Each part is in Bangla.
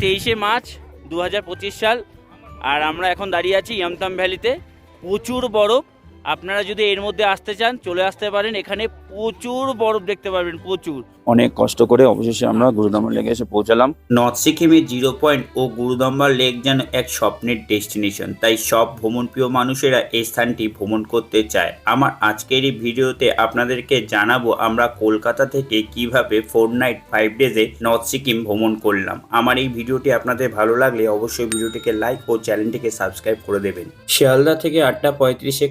তেইশে মার্চ দু হাজার পঁচিশ সাল। আর আমরা এখন দাঁড়িয়ে আছি ইয়ামতাম ভ্যালিতে। প্রচুর বরফ আপনারা যদি এর মধ্যে আসতে চান চলে আসতে পারেন। এখানে প্রচুর বরফ দেখতে পারবেন প্রচুর। অনেক কষ্ট করে অবশেষে আমরা গুরুদামর লেগে এসে পৌঁছালাম। নর্থ সিকিমের জিরো পয়েন্ট ও গুরুদম্বার লেক যেন এক স্বপ্নের ডেস্টিনেশন। তাই সব ভ্রমণপ্রিয় মানুষেরা এই স্থানটি ভ্রমণ করতে চায়। আমার আজকের এই ভিডিওতে আপনাদেরকে জানাব আমরা কলকাতা থেকে কীভাবে ফোর নাইট ফাইভ ডেজে নর্থ সিকিম ভ্রমণ করলাম। আমার এই ভিডিওটি আপনাদের ভালো লাগলে অবশ্যই ভিডিওটিকে লাইক ও চ্যানেলটিকে সাবস্ক্রাইব করে দেবেন। শিয়ালদা থেকে আটটা পঁয়ত্রিশে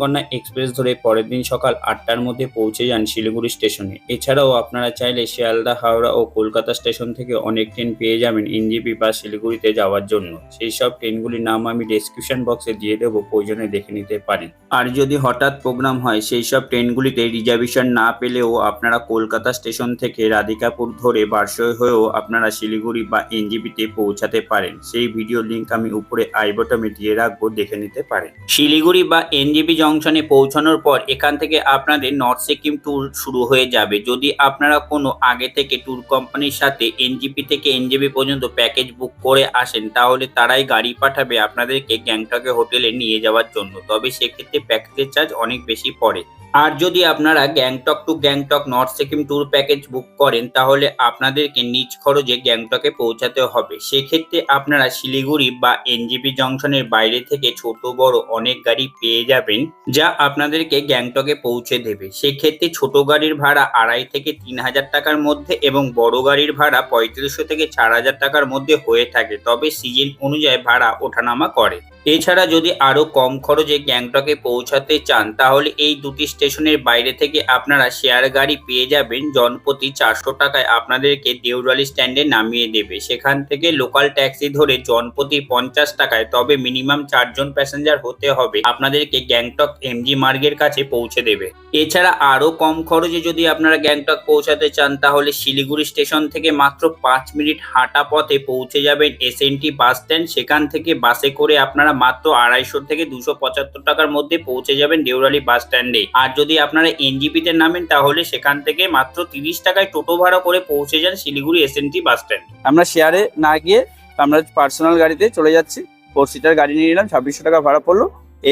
কাঞ্চনকন্যা এক্সপ্রেস ধরে পরের দিন সকাল আটটার মধ্যে পৌঁছে যান শিলিগুড়ি স্টেশনে। এছাড়াও আপনারা চাইলে শিয়ালদা, হাওড়া ও কলকাতা স্টেশন থেকে অনেক ট্রেন পেয়ে যাবেন এনজিপি বা শিলিগুড়িতে যাওয়ার জন্য। সেই সব ট্রেনগুলির নাম আমি ডেসক্রিপশন বক্সে দিয়ে দেবো, প্রয়োজনে দেখে নিতে পারেন। আর যদি হঠাৎ প্রোগ্রাম হয়, সেই সব ট্রেনগুলিতে রিজার্ভেশন না পেলেও আপনারা কলকাতা স্টেশন থেকে রাধিকাপুর ধরে বারসই হয়েও আপনারা শিলিগুড়ি বা এনজিপিতে পৌঁছাতে পারেন। সেই ভিডিও লিঙ্ক আমি উপরে আই বটমে দিয়ে রাখব, দেখে নিতে পারেন। শিলিগুড়ি বা এনজিপি জংশনে পৌঁছানোর পর এখান থেকে আপনাদের নর্থ সিকিম ট্যুর শুরু হয়ে যাবে। যদি আপনারা কোনো আগে থেকে ট্যুর কোম্পানির সাথে এনজিপি থেকে এনজিপি পর্যন্ত প্যাকেজ বুক করে আসেন, তাহলে তারাই গাড়ি পাঠাবে আপনাদেরকে গ্যাংটকে হোটেলে নিয়ে যাওয়ার জন্য। তবে সেক্ষেত্রে প্যাকেজের চার্জ অনেক বেশি পড়ে। আর যদি আপনারা Gangtok to Gangtok north Sikkim tour package book করেন, তাহলে আপনাদেরকে নিজ খরচে গ্যাংটকে পৌঁছাতে হবে। সেক্ষেত্রে আপনারা শিলিগুড়ি বা এনজিপি জংশনের বাইরে থেকে ছোট বড় অনেক গাড়ি পেয়ে যাবেন। যা আপনাদেরকে গ্যাংটকে পৌঁছে দেবে। সেক্ষেত্রে ছোট গাড়ির ভাড়া আড়াই থেকে তিন হাজার টাকার মধ্যে এবং বড় গাড়ির ভাড়া পঁয়ত্রিশশো থেকে চার হাজার টাকার মধ্যে হয়ে থাকে। তবে সিজন অনুযায়ী ভাড়া ওঠানামা করে। এছাড়া যদি আরও কম খরচে গ্যাংটকে পৌঁছাতে চান, তাহলে এই দুটি স্টেশনের বাইরে থেকে আপনারা শেয়ার গাড়ি পেয়ে যাবেন। জনপ্রতি চারশো টাকায় আপনাদেরকে দেউরালি স্ট্যান্ডে নামিয়ে দেবে। সেখান থেকে লোকাল ট্যাক্সি ধরে জনপ্রতি পঞ্চাশ টাকায়, তবে মিনিমাম চারজন প্যাসেঞ্জার হতে হবে। আপনাদেরকে গ্যাংটক এমজি মার্গের কাছে পৌঁছে দেবে। এছাড়া আরও কম খরচে যদি আপনারা গ্যাংটক পৌঁছাতে চান, তাহলে শিলিগুড়ি স্টেশন থেকে মাত্র পাঁচ মিনিট হাঁটা পথে পৌঁছে যাবেন এসএনটি বাস স্ট্যান্ড। সেখান থেকে বাসে করে আপনারা মাত্র আড়াইশো থেকে দুশো পঁচাত্তর টাকার মধ্যে পৌঁছে যাবেন দেউরালি বাস স্ট্যান্ডে। আর যদি আপনারা এনজিপিতে নামেন, তাহলে সেখান থেকে মাত্র তিরিশ টাকায় টোটো ভাড়া করে পৌঁছে যান শিলিগুড়ি এসএনটি বাস স্ট্যান্ড। আমরা শেয়ারে না গিয়ে আমরা পার্সোনাল গাড়িতে চলে যাচ্ছি। ফোর সিটার গাড়ি নিয়ে নিলাম ছাব্বিশশো টাকা ভাড়া পড়ল।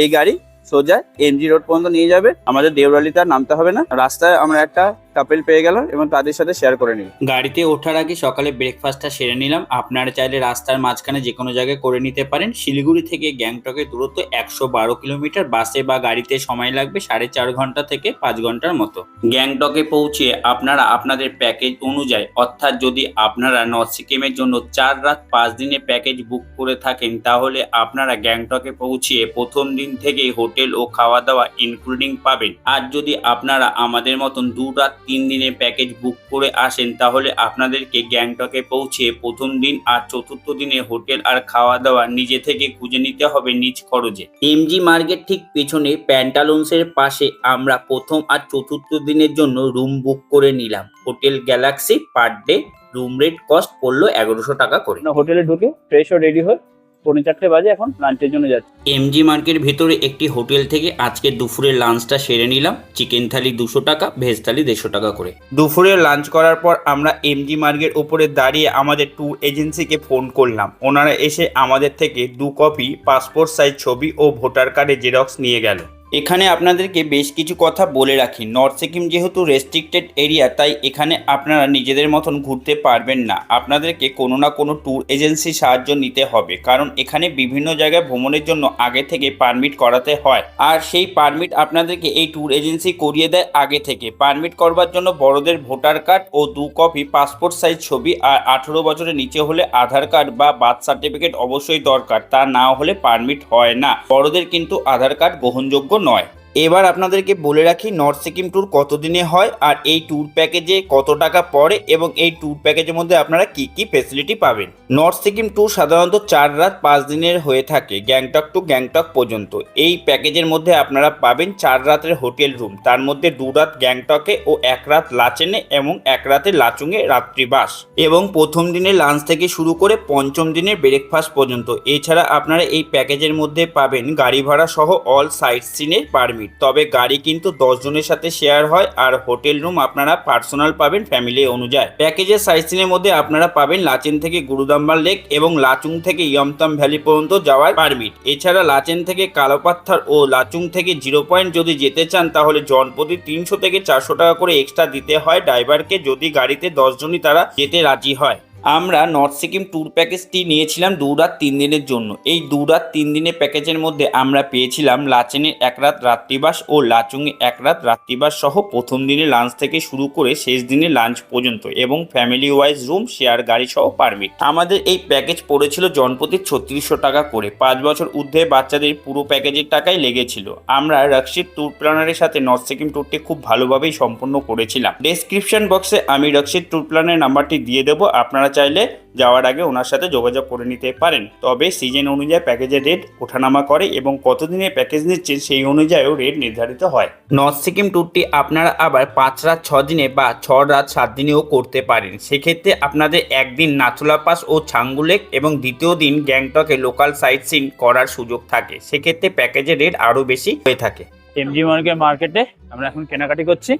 এই গাড়ি সোজা এমজি রোড পর্যন্ত নিয়ে যাবে। আমাদের দেউরালিতে আর নামতে হবে না। রাস্তায় আমরা একটা কাপেল পেয়ে গেলাম এবং তাদের সাথে শেয়ার করে নিই গাড়িতে ওঠার আগে সকালে ব্রেকফাস্টটা সেরে নিলাম। আপনারা চাইলে রাস্তার মাঝখানে যে কোনো জায়গায় করে নিতে পারেন। শিলিগুড়ি থেকে গ্যাংটকের দূরত্ব একশো বারো কিলোমিটার। বাসে বা গাড়িতে সময় লাগবে সাড়ে চার ঘণ্টা থেকে পাঁচ ঘণ্টার মতো। গ্যাংটকে পৌঁছে আপনারা আপনাদের প্যাকেজ অনুযায়ী, অর্থাৎ যদি আপনারা নর্থ সিকিমের জন্য চার রাত পাঁচ দিনের প্যাকেজ বুক করে থাকেন, তাহলে আপনারা গ্যাংটকে পৌঁছিয়ে প্রথম দিন থেকেই হোটেল ও খাওয়া দাওয়া ইনক্লুডিং পাবেন। আর যদি আপনারা আমাদের মতন দু রাত তিন দিনের প্যাকেজ বুক করে আসেন, তাহলে আপনাদেরকে গ্যাংটকে পৌঁছে প্রথম দিন আর চতুর্থ দিনে হোটেল আর খাওয়া দাওয়া নিজে থেকে খুঁজে নিতে হবে নিজ খরচে। এমজি মার্কেট ঠিক পেছনে প্যান্টালুন্সের পাশে আমরা প্রথম আর চতুর্থ দিনের জন্য রুম বুক করে নিলাম। Hotel galaxy per day room rate cost পড়ল এগারোশো টাকা করে। হোটেলে ঢুকে ফ্রেশ ও রেডি হয়ে পৌনে চারটে বাজে এখন লাঞ্চের জন্য যাচ্ছি। এমজি মার্কেট ভেতরে একটি হোটেল থেকে আজকে দুপুরের লাঞ্চটা সেরে নিলাম। চিকেন থালি দুশো টাকা ভেজ থালি দেড়শো টাকা করে। দুপুরে লাঞ্চ করার পর আমরা এমজি মার্গের উপরে দাঁড়িয়ে আমাদের ট্যুর এজেন্সিকে ফোন করলাম। ওনারা এসে আমাদের থেকে দু কপি পাসপোর্ট সাইজ ছবি ও ভোটার কার্ডের জেরক্স নিয়ে গেল। এখানে আপনাদেরকে বেশ কিছু কথা বলে রাখি। নর্থ সিকিম যেহেতু রেস্ট্রিক্টেড এরিয়া তাই এখানে আপনারা নিজেদের মতন ঘুরতে পারবেন না। আপনাদেরকে কোনো না কোনো ট্যুর এজেন্সি সাহায্য নিতে হবে, কারণ এখানে বিভিন্ন জায়গায় ভ্রমণের জন্য আগে থেকে পারমিট করাতে হয়। আর সেই পারমিট আপনাদেরকে এই ট্যুর এজেন্সি করিয়ে দেয় আগে থেকে। পারমিট করবার জন্য বড়দের ভোটার কার্ড ও দু কপি পাসপোর্ট সাইজ ছবি আর আঠেরো বছরের নিচে হলে আধার কার্ড বা বার্থ সার্টিফিকেট অবশ্যই দরকার। তা না হলে পারমিট হয় না। বড়দের কিন্তু আধার কার্ড গ্রহণযোগ্য নয় এবার আপনাদেরকে বলে রাখি নর্থ সিকিম ট্যুর কতদিনে হয় আর এই ট্যুর প্যাকেজে কত টাকা পড়ে এবং এই ট্যুর প্যাকেজের মধ্যে আপনারা কি কি ফেসিলিটি পাবেন? নর্থ সিকিম ট্যুর সাধারণত চার রাত পাঁচ দিনের হয়ে থাকে গ্যাংটক টু গ্যাংটক পর্যন্ত। এই প্যাকেজের মধ্যে আপনারা পাবেন চার রাতের হোটেল রুম তার মধ্যে দু রাত গ্যাংটকে ও এক রাত লাচেনে এবং এক রাতে লাচুংয়ে রাত্রিবাস এবং প্রথম দিনের লাঞ্চ থেকে শুরু করে পঞ্চম দিনের ব্রেকফাস্ট পর্যন্ত। এছাড়া আপনারা এই প্যাকেজের মধ্যে পাবেন গাড়ি ভাড়া সহ অল সাইট সিনের পারমিট তবে গাড়ি কিন্তু দশ জনের সাথে শেয়ার হয় আর হোটেল রুম আপনারা পার্সোনাল পাবেন ফ্যামিলি অনুযায়ী। প্যাকেজের সাইসিনের মধ্যে আপনারা পাবেন লাচেন থেকে গুরুদাম্বার লেক এবং লাচুং থেকে ইয়মতাম ভ্যালি পর্যন্ত যাওয়ার পারমিট এছাড়া লাচেন থেকে কালোপাত্থার ও লাচুং থেকে জিরো পয়েন্ট যদি যেতে চান, তাহলে জনপ্রতি তিনশো থেকে চারশো টাকা করে এক্সট্রা দিতে হয় ড্রাইভারকে যদি গাড়িতে দশজনই তারা যেতে রাজি হয়। আমরা নর্থ সিকিম ট্যুর প্যাকেজটি নিয়েছিলাম দু রাত তিন দিনের জন্য। এই দু রাত তিন দিনের প্যাকেজের মধ্যে আমরা পেয়েছিলাম লাচেনে এক রাত রাত্রিবাস ও লাচুংয়ে এক রাত রাত্রিবাস সহ প্রথম দিনে লাঞ্চ থেকে শুরু করে শেষ দিনে লাঞ্চ পর্যন্ত এবং ফ্যামিলি ওয়াইজ রুম শেয়ার গাড়ি সহ পারমিট আমাদের এই প্যাকেজ পড়েছিল জনপ্রতি ছত্রিশশো টাকা করে। পাঁচ বছর ঊর্ধ্বে বাচ্চাদের পুরো প্যাকেজের টাকাই লেগেছিল। আমরা রক্ষিত ট্যুর প্ল্যানারের সাথে নর্থ সিকিম ট্যুরটি খুব ভালোভাবেই সম্পন্ন করেছিলাম। ডেসক্রিপশন বক্সে আমি রক্ষিত ট্যুর প্ল্যানের নাম্বারটি দিয়ে দেবো। আপনারা চাইলে যাওয়ার আগে ওনার সাথে যোগাযোগ করে নিতে পারেন। তবে সিজন অনুযায়ী প্যাকেজের রেট ওঠানামা করে এবং কতদিনের প্যাকেজ নিচ্ছেন সেই অনুযায়ীও রেট নির্ধারিত হয়। নর্থ সিকিম ট্যুরটি আপনারা আবার পাঁচ রাত ছ দিনে বা ছ রাত সাত দিনেও করতে পারেন। সেক্ষেত্রে আপনাদের একদিন নাথুলা পাস ও ছাঙ্গুলেক এবং দ্বিতীয় দিন গ্যাংটকে লোকাল সাইট সিন করার সুযোগ থাকে। সেক্ষেত্রে প্যাকেজের রেট আরও বেশি হয়ে থাকে। এমজি মার্কেট মার্কেটে আমরা এখন কেনাকাটি করছি।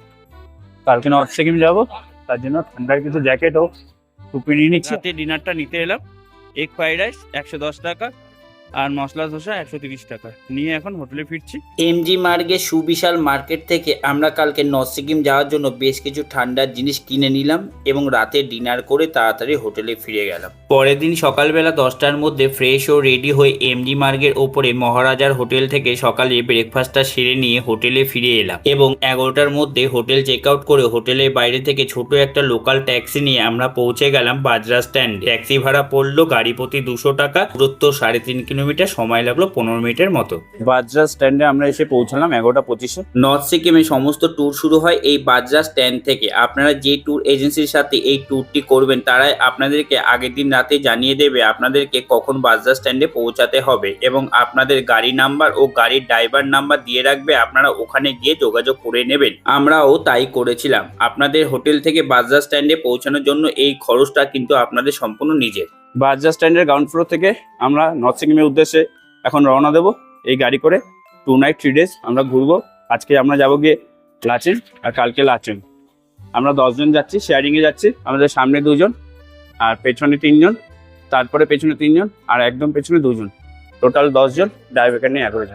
কালকে নর্থ সিকিম যাব তার জন্য ঠান্ডার কিছু জ্যাকেট ও টুপি নিয়ে রাতে ডিনারটা নিতে এলাম। এগ ফ্রাইড রাইস একশো দশ টাকা। আর মশলা ধোসা একশো তিরিশ টাকা। নিয়ে এখন হোটেলে ফিরছি। এমজি মার্গে সুবিশাল মার্কেট থেকে আমরা কালকে নর্থ সিকিম যাওয়ার জন্য বেশ কিছু ঠান্ডার জিনিস কিনে নিলাম এবং রাতে ডিনার করে তাড়াতাড়ি হোটেলে ফিরে গেলাম। পরের দিন সকালবেলা দশটার মধ্যে ফ্রেশ ও রেডি হয়ে এমজি মার্গের ওপরে মহারাজার হোটেল থেকে সকালে ব্রেকফাস্টটা সেরে নিয়ে হোটেলে ফিরে এলাম এবং এগারোটার মধ্যে হোটেল চেক আউট করে হোটেলের বাইরে থেকে ছোট একটা লোকাল ট্যাক্সি নিয়ে আমরা পৌঁছে গেলাম বাজরা স্ট্যান্ড। ট্যাক্সি ভাড়া পড়ল গাড়ি প্রতি দুশো টাকা, দূরত্ব সাড়ে তিন কিলোমিটার সময় লাগল পনেরো মিনিটের মতো। বাজরা স্ট্যান্ডে আমরা এসে পৌঁছালাম এগারোটা পঁচিশে। নর্থ সিকিমে সমস্ত ট্যুর শুরু হয় এই বাজরা স্ট্যান্ড থেকে। আপনারা যে ট্যুর এজেন্সির সাথে এই ট্যুরটি করবেন তারাই আপনাদেরকে আগের দিন রাতে জানিয়ে দেবে আপনাদেরকে কখন বাজরা স্ট্যান্ডে পৌঁছাতে হবে এবং আপনাদের গাড়ি নাম্বার ও গাড়ির ড্রাইভার নাম্বার দিয়ে রাখবে আপনারা ওখানে গিয়ে যোগাযোগ করে নেবেন। আমরাও তাই করেছিলাম। আপনাদের হোটেল থেকে বাজরা স্ট্যান্ডে পৌঁছানোর জন্য এই খরচটা কিন্তু আপনাদের সম্পূর্ণ নিজের। বাজরা স্ট্যান্ডের গ্রাউন্ড ফ্লোর থেকে আমরা নর্থ সিকিমের উদ্দেশ্যে এখন রওনা দেব এই গাড়ি করে। টু নাইট থ্রি ডেজ আমরা ঘুরবো। আজকে আমরা যাব গিয়ে লাচেন আর কালকে লাচেন। আমরা দশজন যাচ্ছি শেয়ারিংয়ে যাচ্ছি। আমাদের সামনে দুজন আর পেছনে তিনজন, তারপরে পেছনে তিনজন আর একদম পেছনে দুজন। টোটাল দশজন ড্রাইভারকে নিয়ে এগারো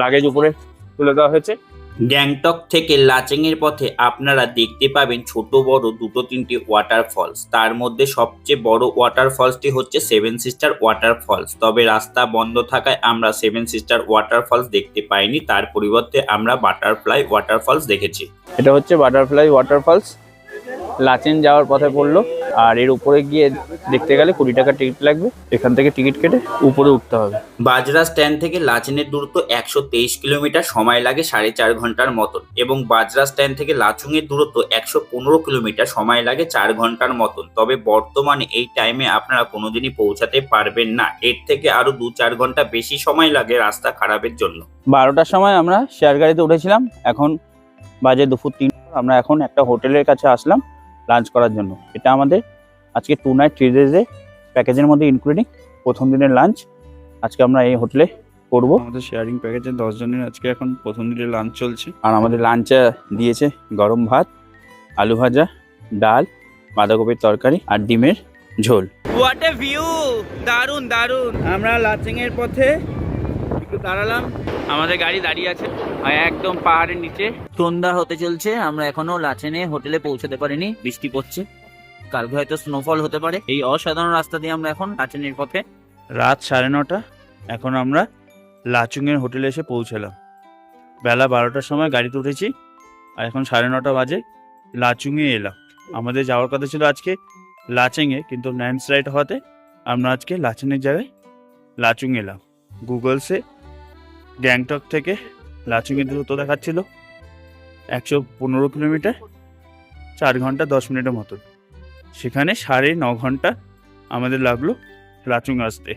লাগেজ উপরে তুলে দেওয়া হয়েছে। গ্যাংটক থেকে লাচেংয়ের পথে আপনারা দেখতে পাবেন ছোট, বড় দুটো, তিনটি ওয়াটার ফলস তার মধ্যে সবচেয়ে বড় ওয়াটার ফলসটি হচ্ছে সেভেন সিস্টার ওয়াটার ফলস তবে রাস্তা বন্ধ থাকায় আমরা সেভেন সিস্টার ওয়াটার ফলস দেখতে পাইনি। তার পরিবর্তে আমরা বাটারফ্লাই ওয়াটার ফলস দেখেছি। এটা হচ্ছে বাটারফ্লাই ওয়াটারফলস লাচেন যাওয়ার পথে পড়ল। আর এর উপরে গিয়ে দেখতে গেলে কুড়ি টাকা টিকিট লাগবে। এখান থেকে টিকিট কেটে উপরে উঠতে হবে। বাজরা স্ট্যান্ড থেকে লাচেনের দূরত্ব একশো তেইশ কিলোমিটার সময় লাগে সাড়ে চার ঘণ্টার মতন। এবং বাজরা স্ট্যান্ড থেকে লাচুংয়ের দূরত্ব একশো পনেরো কিলোমিটার সময় লাগে চার ঘণ্টার মতন। তবে বর্তমানে এই টাইমে আপনারা কোনোদিনই পৌঁছাতে পারবেন না। এর থেকে আরও দু চার ঘণ্টা বেশি সময় লাগে রাস্তা খারাপের জন্য। বারোটার সময় আমরা শেয়ার গাড়িতে উঠেছিলাম। এখন বাজে দুপুর তিন আমরা এখন একটা হোটেলের কাছে আসলাম। লাঞ্চ করার জন্য। এটা আমাদের আজকে টু নাইট থ্রি ডেজে প্যাকেজের মধ্যে ইনক্লুডিং প্রথম দিনের লাঞ্চ আজকে আমরা এই হোটেলে করব। আমাদের শেয়ারিং প্যাকেজে দশ জনের আজকে এখন প্রথম দিনের লাঞ্চ চলছে। আর আমাদের লাঞ্চে দিয়েছে গরম ভাত আলু ভাজা ডাল বাঁধাকপির তরকারি আর ডিমের ঝোল। হোয়াট এ ভিউ দারুণ দারুণ আমরা লাচিং এর পথে একটু দাঁড়ালাম। আমাদের গাড়ি দাঁড়িয়ে আছে। একদম পাহাড়ের নিচে। সন্ধ্যা হতে চলছে, আমরা এখনও লাচেনে হোটেলে পৌঁছাতে পারিনি, বৃষ্টি পড়ছে। কালকে হয়তো স্নোফল হতে পারে। এই অসাধারণ রাস্তা দিয়ে আমরা এখন লাচেনের পথে রাত সাড়ে নটা। এখন আমরা লাচুংয়ের হোটেলে এসে পৌঁছালাম। বেলা বারোটার সময় গাড়িতে উঠেছি, আর এখন সাড়ে নটা বাজে, লাচুংয়ে এলাম। আমাদের যাওয়ার কথা ছিল আজকে লাচেংয়ে, কিন্তু ল্যান্ডস্লাইড হওয়াতে আমরা আজকে লাচেনের জায়গায় লাচুং এলাম। গুগলসে গ্যাংটক থেকে লাচুঙের দূরত্ব দেখাচ্ছিল। একশো পনেরো কিলোমিটার, চার ঘণ্টা দশ মিনিটের মতন। সেখানে সাড়ে ন ঘণ্টা আমাদের লাগল লাচুং আসতে।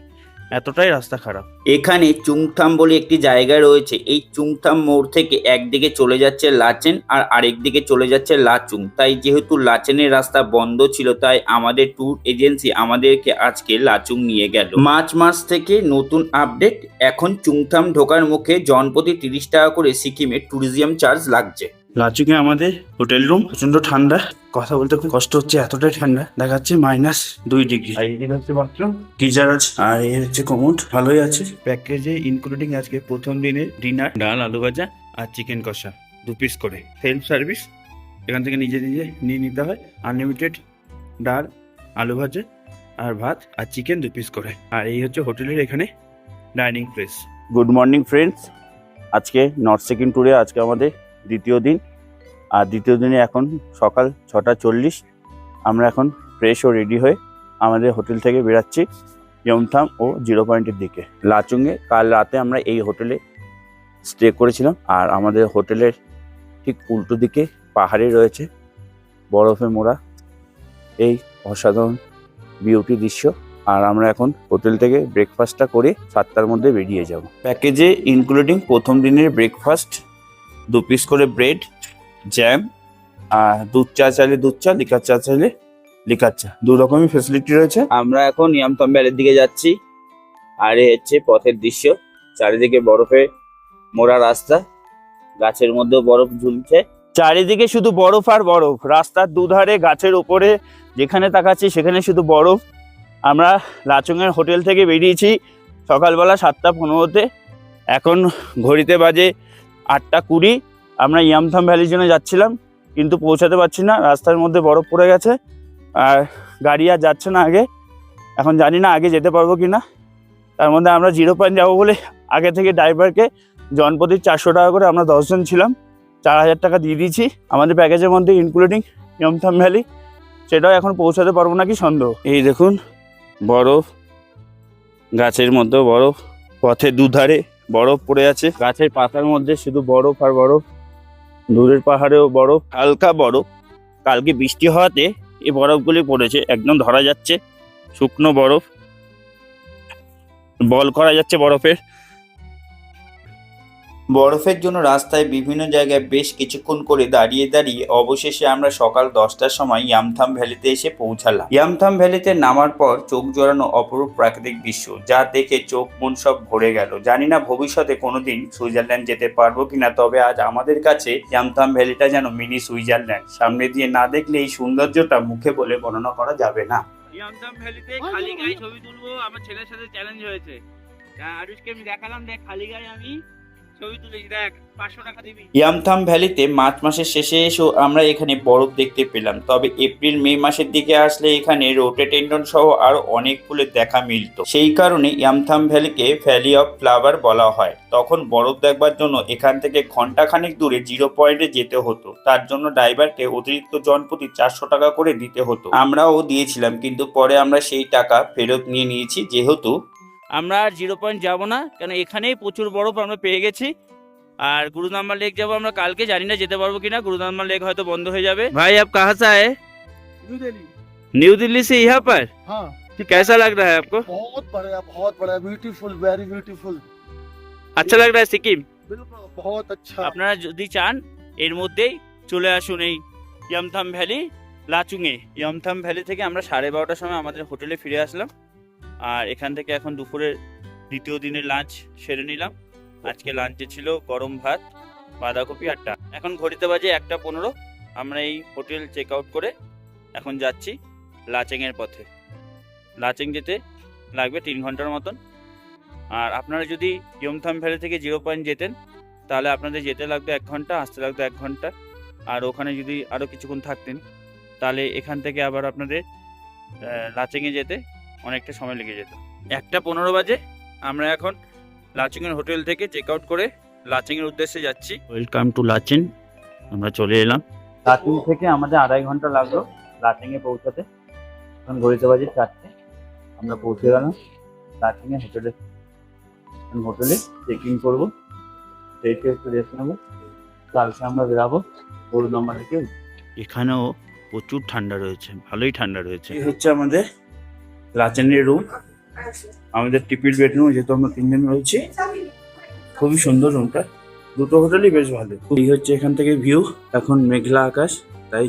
এতটাই রাস্তা খারাপ। এখানে চুংথাম বলে একটি জায়গা রয়েছে। এই চুংথাম মোড় থেকে একদিকে চলে যাচ্ছে লাচেন আর আরেক দিকে চলে যাচ্ছে লাচুং। তাই যেহেতু লাচেনের রাস্তা বন্ধ ছিল, তাই আমাদের ট্যুর এজেন্সি আমাদেরকে আজকে লাচুং নিয়ে গেল। মার্চ মাস থেকে নতুন আপডেট এখন চুংথাম ঢোকার মুখে জনপ্রতি তিরিশ টাকা করে সিকিমে ট্যুরিজম চার্জ লাগছে। লাচুকে আমাদের হোটেল রুম প্রচণ্ড ঠান্ডা। কথা বলতে খুব কষ্ট হচ্ছে এতটাই ঠান্ডা। দেখাচ্ছে মাইনাস দুই ডিগ্রি আর হচ্ছে বাথরুম গিজার আছে আর এই হচ্ছে কমোড ভালোই আছে। প্যাকেজে ইনক্লুডিং আজকে প্রথম দিনের ডিনার ডাল আলু ভাজা আর চিকেন কষা দু পিস করে। সেলফ সার্ভিস এখান থেকে নিজে নিজে নিয়ে নিতে হয়। আনলিমিটেড ডাল আলু ভাজা আর ভাত আর চিকেন দু পিস করে। আর এই হচ্ছে হোটেলের এখানে dining place good morning friends আজকে নর্থ সিকিম ট্যুরে আজকে আমাদের দ্বিতীয় দিন। আর দ্বিতীয় দিনে এখন সকাল ছটা চল্লিশ আমরা এখন ফ্রেশ ও রেডি হয়ে আমাদের হোটেল থেকে বেরাচ্ছি ইয়মথাম ও জিরো পয়েন্টের দিকে। লাচুংয়ে কাল রাতে আমরা এই হোটেলে স্টে করেছিলাম আর আমাদের হোটেলের ঠিক উল্টো দিকে পাহাড়ে রয়েছে বরফে মোড়া। এই অসাধারণ বিউটি দৃশ্য। আর আমরা এখন হোটেল থেকে ব্রেকফাস্টটা করে সাতটার মধ্যে বেরিয়ে যাব। প্যাকেজে ইনক্লুডিং প্রথম দিনের ব্রেকফাস্ট দু পিস করে ব্রেড জ্যাম আর দুধ চা চাইলে দুধ চা লিকার চা চাইলে লিকার চা। দু রকমই ফেসিলিটি রয়েছে। আমরা এখন ইয়ামথম ভ্যালির দিকে যাচ্ছি। আর এ হচ্ছে পথের দৃশ্য। চারিদিকে বরফে মোড়া রাস্তা। গাছের মধ্যেও বরফ ঝুলছে। চারিদিকে শুধু বরফ আর বরফ। রাস্তার দুধারে গাছের ওপরে যেখানে তাকাচ্ছি সেখানে শুধু বরফ। আমরা লাচুংয়ের হোটেল থেকে বেরিয়েছি সকালবেলা সাতটা পনেরোতে। এখন ঘড়িতে বাজে আটটা কুড়ি, আমরা ইয়ামথাম ভ্যালির জন্য যাচ্ছিলাম, কিন্তু পৌঁছাতে পারছি না, রাস্তার মধ্যে বরফ পড়ে গেছে, আর গাড়ি আর যাচ্ছে না আগে, এখন জানি না আগে যেতে পারব কি না তার মধ্যে আমরা জিরো পয়েন্ট যাব বলে আগে থেকে ড্রাইভারকে জনপ্রতি চারশো টাকা করে আমরা দশজন ছিলাম, চার হাজার টাকা দিয়ে দিয়েছি, আমাদের প্যাকেজের মধ্যে ইনক্লুডিং ইয়মথাম ভ্যালি সেটাও এখন পৌঁছাতে পারব নাকি সন্দেহ? এই দেখুন, বরফ, গাছের মধ্যে বরফ, পথের দুধারে বরফ পড়ে আছে। গাছের পাতার মধ্যে শুধু বরফ আর বরফ। দূরের পাহাড়েও বরফ। হালকা বরফ। কালকে বৃষ্টি হওয়াতে এই বরফগুলি পড়েছে। একদম ধরা যাচ্ছে। শুকনো বরফ। বল করা যাচ্ছে বরফের। বরফের জন্য রাস্তায় বিভিন্ন জায়গায় বেশ কিছুক্ষণ করে দাঁড়িয়ে দাঁড়িয়ে অবশেষে আমরা সকাল দশটার সময় ইয়ামথাম ভ্যালিতে এসে পৌঁছালাম। ইয়ামথাম ভ্যালিতে নামার পর চোখ জোড়ানো অপরূপ প্রাকৃতিক দৃশ্য যা দেখে চোখ মন সব ভরে গেল। জানি না ভবিষ্যতে কোনোদিন সুইজারল্যান্ড যেতে পারব কিনা তবে আজ আমাদের কাছে ইয়ামথাম ভ্যালিটা যেন মিনি সুইজারল্যান্ড। সামনে দিয়ে না দেখলে এই সৌন্দর্যটা মুখে বলে বর্ণনা করা যাবে না। ইয়ামথাম ভ্যালিতে খালি গায়ে ছবি তুলবো আমার ছেলের সাথে চ্যালেঞ্জ হয়েছে। আরুষকে আমি দেখালাম দেখ খালি গায়ে আমি। ইয়ামথাম ভ্যালিতে মার্চ মাসের শেষে এসেও আমরা এখানে বরফ দেখতে পেলাম। তবে এপ্রিল, মে মাসের দিকে আসলে এখানে রোটেটেন্ডন সহ আরও অনেক ফুলের দেখা মিলত। সেই কারণে ইয়ামথাম ভ্যালিকে ভ্যালি অফ ফ্লাওয়ার বলা হয়। তখন বরফ দেখবার জন্য এখান থেকে ঘন্টাখানেক দূরে জিরো পয়েন্টে যেতে হতো। তার জন্য ড্রাইভারকে অতিরিক্ত জনপ্রতি চারশো টাকা করে দিতে হতো। আমরাও দিয়েছিলাম, কিন্তু পরে আমরা সেই টাকা ফেরত নিয়ে নিয়েছি, যেহেতু আমরা আর জিরো পয়েন্ট যাবো না কেন এখানেই প্রচুর বরফ আমরা পেয়ে গেছি আর গুরুদাম্বা লেক যাবো আমরা কালকে জানি না যেতে পারবো কিনা গুরুদাম্বা লেক হয়তো বন্ধ হয়ে যাবে ভাই আপ কাহা সে আয়ে न्यू दिल्ली न्यू दिल्ली से यहाँ पर हाँ कि कैसा लग रहा है आपको बहुत बड़ा बहुत बड़ा ब्यूटीफुल वेरी ब्यूटीफुल अच्छा लग रहा है सिक्किम बिल्कुल बहुत अच्छा আপনারা যদি চান এর মধ্যেই চলে আসুন এই ইয়ামথাম ভ্যালি লাচুংয়ে ইয়ামথাম ভ্যালি থেকে আমরা সাড়ে বারোটার সময় আমাদের হোটেলে ফিরে আসলাম আর এখান থেকে এখন দুপুরের দ্বিতীয় দিনের লাঞ্চ সেরে নিলাম। আজকে লাঞ্চে ছিল গরম ভাত, বাঁধাকপি আটটা এখন ঘড়িতে বাজে একটা পনেরো। আমরা এই হোটেল চেক আউট করে এখন যাচ্ছি লাচেংয়ের পথে। লাচেং যেতে লাগবে তিন ঘণ্টার মতন। আর আপনারা যদি ইয়মথাম ভ্যালি থেকে জিরো পয়েন্ট যেতেন, তাহলে আপনাদের যেতে লাগতো এক ঘণ্টা, আসতে লাগতো এক ঘণ্টা। আর ওখানে যদি আরও কিছুক্ষণ থাকতেন, তাহলে এখান থেকে আবার আপনাদের লাচেংয়ে যেতে অনেকটা সময় লেগে যেত। একটা পনেরো বাজে আমরা এখন লাচেংয়ের হোটেল থেকে চেক আউট করে লাচেংয়ের উদ্দেশ্যে যাচ্ছি। ওয়েলকাম টু লাচেন আমরা চলে এলাম। লাচেন থেকে আমাদের আড়াই ঘণ্টা লাগল লাচেংয়ে পৌঁছাতে। এখন ঘড়িতে বাজে চারটে আমরা পৌঁছে গেলাম লাচেংয়ে হোটেলে। হোটেলে চেক ইন করব সেইটা একটু রেস্ট নেব কালকে আমরা বেরাবো গরু নম্বর থেকে এখানেও প্রচুর ঠান্ডা রয়েছে ভালোই ঠান্ডা রয়েছে। হচ্ছে আমাদের লাচেনের রুম আমাদের টিপির বেডরুম যেহেতু আমরা তিনজন রয়েছি। খুবই সুন্দর রুমটা দুটো হোটেলই বেশ ভালো। এই হচ্ছে এখান থেকে ভিউ এখন মেঘলা আকাশ তাই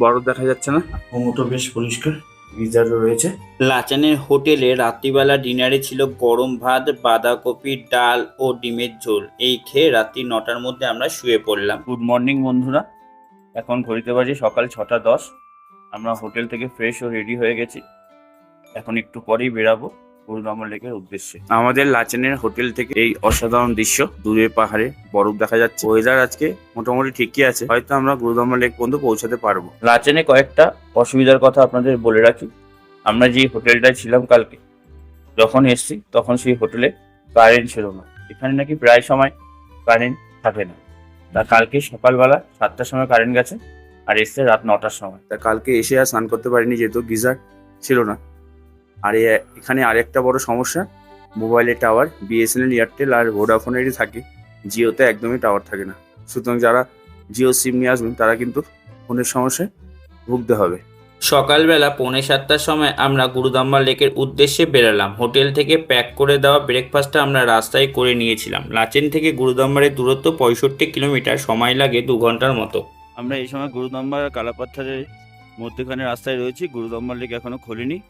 বরফ দেখা যাচ্ছে না। ঘুমোটো বেশ পরিষ্কার গিজারও রয়েছে। লাচানের হোটেলে রাত্রিবেলা ডিনারে ছিল গরম ভাত বাঁধাকপি ডাল ও ডিমের ঝোল। এই খেয়ে রাত্রি নটার মধ্যে আমরা শুয়ে পড়লাম। গুড মর্নিং বন্ধুরা। এখন ঘড়িতে বাজে সকাল ছটা দশ। আমরা হোটেল থেকে ফ্রেশ ও রেডি হয়ে গেছি। এখন একটু পরেই বেরাবো গুরুদামা লেকের উদ্দেশ্যে। আমাদের লাচেনের হোটেল থেকে এই অসাধারণ দৃশ্য, দূরে পাহাড়ে বরফ দেখা যাচ্ছে। ওয়েদার আজকে মোটামুটি ঠিকই আছে, হয়তো আমরা গুরুদামা লেক পর্যন্ত পৌঁছাতে পারব। লাচেনে কয়েকটা অসুবিধার কথা আপনাদের বলে রাখি। আমরা যে হোটেলটায় ছিলাম কালকে, যখন এসছি, তখন সেই হোটেলে কারেন্ট ছিল না। এখানে নাকি প্রায় সময় কারেন্ট থাকে না। তা কালকে সকালবেলা সাতটার সময় কারেন্ট গেছে, আর এসছে রাত নটার সময়। তা কালকে এসে আর স্নান করতে পারিনি, যেহেতু গিজার ছিল না। আর এ- এখানে আরেকটা বড় সমস্যা মোবাইলের টাওয়ার বিএসএনএল এয়ারটেল আর ভোডাফোনেরই থাকে। জিওতে একদমই টাওয়ার থাকে না। সুতরাং যারা জিও সিম নিয়ে আসবেন তারা কিন্তু ফোনের সমস্যায় ভুগতে হবে। সকালবেলা পৌনে সাতটার সময় আমরা গুরুদাম্বা লেকের উদ্দেশ্যে বেরালাম। হোটেল থেকে প্যাক করে দেওয়া ব্রেকফাস্টটা আমরা রাস্তায় করে নিয়েছিলাম। লাচেন থেকে গুরুদাম্বারের দূরত্ব পঁয়ষট্টি কিলোমিটার সময় লাগে দু ঘণ্টার মতো। আমরা এই সময় গুরুদম্বার কালাপাথরের মধ্যখানে রাস্তায় রয়েছি। গুরুদম্বার লেক এখনও খোলেনি।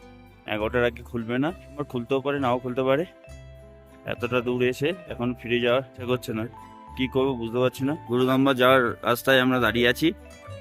এগারোটার আগে খুলবে না আবার খুলতেও পারে, নাও খুলতে পারে। এতটা দূর এসে এখন ফিরে যাওয়া ইচ্ছা করছে না। কি করব বুঝতে পারছি না। গুরুদাম্বা যাওয়ার রাস্তায় আমরা দাঁড়িয়ে আছি।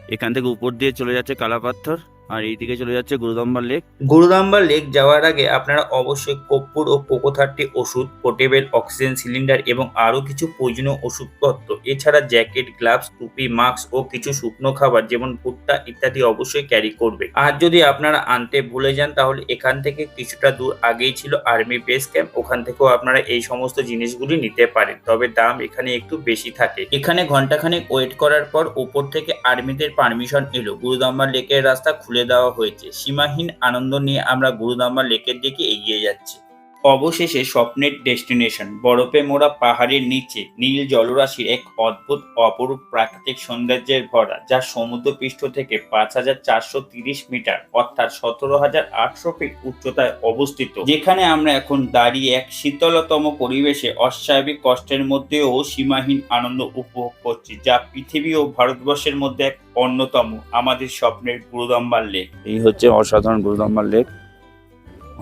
এখান থেকে উপর দিয়ে চলে যাচ্ছে কালাপাথর। আর এইদিকে চলে যাচ্ছে গুরুদম্বার লেক। গুরুদাম্বা লেক যাওয়ার আগে আপনারা অবশ্যই কর্পূর ও পোকো থার্টি ওষুধ, পোর্টেবল অক্সিজেন সিলিন্ডার এবং আরও কিছু প্রয়োজনীয় ওষুধপত্র, এছাড়া জ্যাকেট, গ্লাভস, টুপি, মাস্ক ও কিছু শুকনো খাবার যেমন ভুট্টা ইত্যাদি অবশ্যই ক্যারি করবে। আর যদি আপনারা আনতে ভুলে যান তাহলে এখান থেকে কিছুটা দূর আগেই ছিল আর্মি বেস ক্যাম্প, ওখান থেকেও আপনারা এই সমস্ত জিনিসগুলি নিতে পারেন, তবে দাম এখানে একটু বেশি থাকে। এখানে ঘন্টাখানেক ওয়েট করার পর উপর থেকে আর্মিদের পারমিশন এলো। গুরুদাম্বা লেকের রাস্তা খুলে দেওয়া হয়েছে। সীমাহীন আনন্দ নিয়ে আমরা গুরুদাম্বা লেকের দিকে এগিয়ে যাচ্ছি। অবশেষে স্বপ্নের ডেস্টিনেশন। বরফে মোড়া পাহাড়ের নিচে নীল জলরাশির এক অদ্ভুত অপরূপ প্রাকৃতিক সৌন্দর্যের ভরা, যা সমুদ্রপৃষ্ঠ থেকে পাঁচ হাজার চারশো তিরিশ মিটার, অর্থাৎ সতেরো হাজার আটশো ফিট উচ্চতায় অবস্থিত। যেখানে আমরা এখন দাঁড়িয়ে এক শীতলতম পরিবেশে অস্বাভাবিক কষ্টের মধ্যেও সীমাহীন আনন্দ উপভোগ করছি, যা পৃথিবী ও ভারতবর্ষের মধ্যে এক অন্যতম আমাদের স্বপ্নের গুরুদম্বার লেক। এই হচ্ছে অসাধারণ গুরুদম্বার লেক।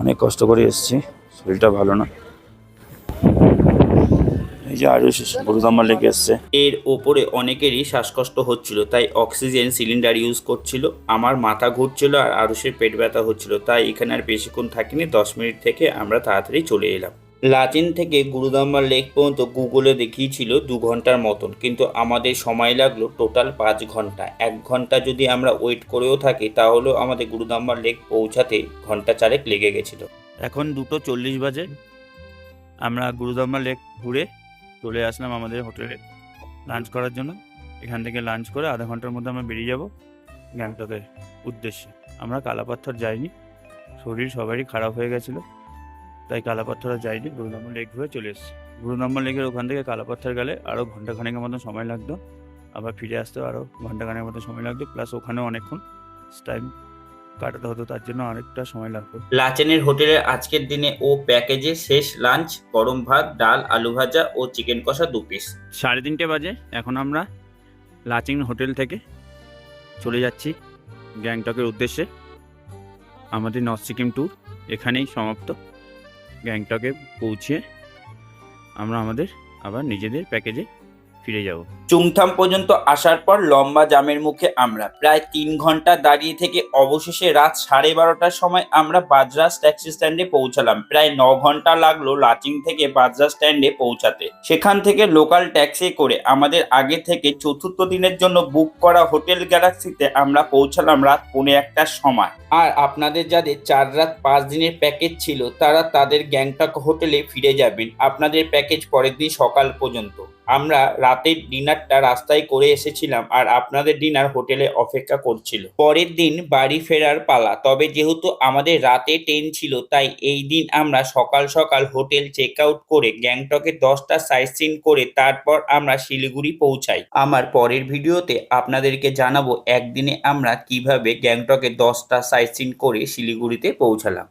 অনেক কষ্ট করে এসেছি, শরীরটা ভালো না। এই যে আরও গুরুদম্বার লেকে এসছে। এর ওপরে অনেকেরই শ্বাসকষ্ট হচ্ছিল, তাই অক্সিজেন সিলিন্ডার ইউজ করছিল। আমার মাথা ঘুরছিল আর আরুষের পেট ব্যথা হচ্ছিল, তাই এখানে আর বেশিক্ষণ থাকিনি। দশ মিনিট থেকে আমরা তাড়াতাড়ি চলে এলাম। লাচিন থেকে গুরুদাম্বার লেক পর্যন্ত গুগলে দেখিয়েছিল দু ঘণ্টার মতন, কিন্তু আমাদের সময় লাগল টোটাল পাঁচ ঘণ্টা। এক ঘণ্টা যদি আমরা ওয়েট করেও থাকি, তাহলেও আমাদের গুরুদাম্বার লেক পৌঁছাতে ঘণ্টা চারেক লেগে গেছিল। এখন দুটো চল্লিশ বাজে। আমরা গুরুদম্বা লেক ঘুরে চলে আসলাম আমাদের হোটেলে লাঞ্চ করার জন্য। এখান থেকে লাঞ্চ করে আধা ঘণ্টার মধ্যে আমরা বেরিয়ে যাব গ্যাংটকের উদ্দেশ্যে। আমরা কালাপাথর যাইনি, শরীর সবারই খারাপ হয়ে গেছিল। তাই কালাপাথর যাইনি গুরুদম্বা লেক ঘুরে চলে এসেছি। গুরুদম্বা লেকের ওখান থেকে কালাপাথর গেলে আরও ঘন্টাখানেকের মতো সময় লাগতো। আবার ফিরে আসতেও আরও ঘন্টাখানেকের মতো সময় লাগতো প্লাস ওখানেও অনেকক্ষণ টাইম কাটাতে হতো তার জন্য অনেকটা সময় লাগতো। লাচেনের হোটেলে আজকের দিনে ও প্যাকেজে শেষ লাঞ্চ গরম ভাত ডাল আলু ভাজা ও চিকেন কষা দু পিস সাড়ে তিনটে বাজে এখন আমরা লাচিং হোটেল থেকে চলে যাচ্ছি গ্যাংটকের উদ্দেশ্যে। আমাদের নর্থ সিকিম ট্যুর এখানেই সমাপ্ত। গ্যাংটকে পৌঁছে আমরা আমাদের আবার নিজেদের প্যাকেজে ফিরে যাব। চুংথাম পর্যন্ত আসার পর লম্বা জামের মুখে আমরা। প্রায় তিন ঘণ্টা দাঁড়িয়ে থেকে অবশেষে রাত সাড়ে বারোটার সময় আমরা বাজরাস ট্যাক্সি স্ট্যান্ডে পৌঁছালাম। প্রায় ন ঘণ্টা লাগল লাচিং থেকে বাজরা স্ট্যান্ডে পৌঁছাতে। সেখান থেকে লোকাল ট্যাক্সি করে আমাদের আগে থেকে চতুর্থ দিনের জন্য বুক করা হোটেল গ্যালাক্সিতে আমরা পৌঁছালাম রাত পৌনে একটার সময়। আর আপনাদের যাদের চার রাত পাঁচ দিনের প্যাকেজ ছিল, তারা তাদের গ্যাংটক হোটেলে ফিরে যাবেন। আপনাদের প্যাকেজ পরের দিন সকাল পর্যন্ত। আমরা রাতের ডিনারটা রাস্তায় করে এসেছিলাম আর আপনাদের ডিনার হোটেলে অপেক্ষা করছিল। পরের দিন বাড়ি ফেরার পালা, তবে যেহেতু আমাদের রাতে ট্রেন ছিল, তাই এই দিন আমরা সকাল সকাল হোটেল চেক আউট করে গ্যাংটকে দশটা সাইট সিন করে তারপর আমরা শিলিগুড়ি পৌঁছাই। আমার পরের ভিডিওতে আপনাদেরকে জানাব একদিনে আমরা কীভাবে গ্যাংটকে দশটা সাইট সিন করে শিলিগুড়িতে পৌঁছালাম।